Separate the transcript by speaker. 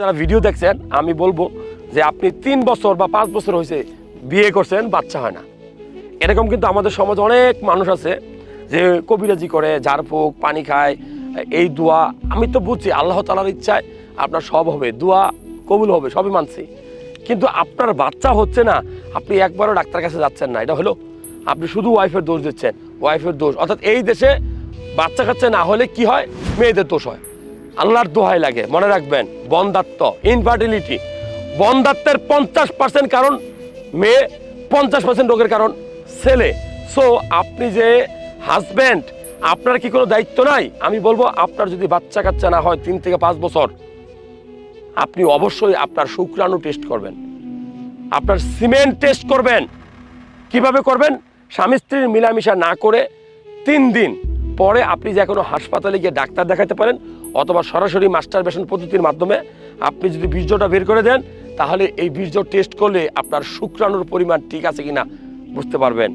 Speaker 1: যারা ভিডিও দেখছেন, আমি বলব যে আপনি তিন বছর বা পাঁচ বছর হয়েছে বিয়ে করছেন, বাচ্চা হয় না। এরকম কিন্তু আমাদের সমাজে অনেক মানুষ আছে যে কবিরাজি করে, ঝাড়ফুঁক, পানি খায়, এই দোয়া, আমি তো বুঝছি, আল্লাহ তালার ইচ্ছায় আপনার সব হবে, দোয়া কবুল হবে, সবই মানছি। কিন্তু আপনার বাচ্চা হচ্ছে না, আপনি একবারও ডাক্তার কাছে যাচ্ছেন না, এটা হলো আপনি শুধু ওয়াইফের দোষ দিচ্ছেন, ওয়াইফের দোষ। অর্থাৎ এই দেশে বাচ্চা কাচ্চা না হলে কি হয়? মেয়েদের দোষ হয়। আল্লাহর দোহাই লাগে, মনে রাখবেন বন্দাত্ম ইনফার্টিলিটি বন্দাত্বের পঞ্চাশ পার্সেন্ট কারণ মেয়ে, পঞ্চাশ পার্সেন্ট রোগের কারণ ছেলে। সো আপনি যে হাজব্যান্ড আপনার কি কোনো দায়িত্ব নাই? আমি বলব, আপনার যদি বাচ্চা কাচ্চা না হয় তিন থেকে পাঁচ বছর, আপনি অবশ্যই আপনার শুক্রাণু টেস্ট করবেন। আপনার সিমেন্ট টেস্ট করবেন। কীভাবে করবেন? স্বামী স্ত্রীর মিলামিশা না করে তিন দিন পরে আপনি যে কোনো হাসপাতালে গিয়ে ডাক্তার দেখাতে পারেন অথবা সরাসরি মাস্টার বেশন পদ্ধতির মাধ্যমে আপনি যদি বীর্যটা বের করে দেন, তাহলে এই বীর্য টেস্ট করলে আপনার শুক্রাণুর পরিমাণ ঠিক আছে কিনা বুঝতে পারবেন।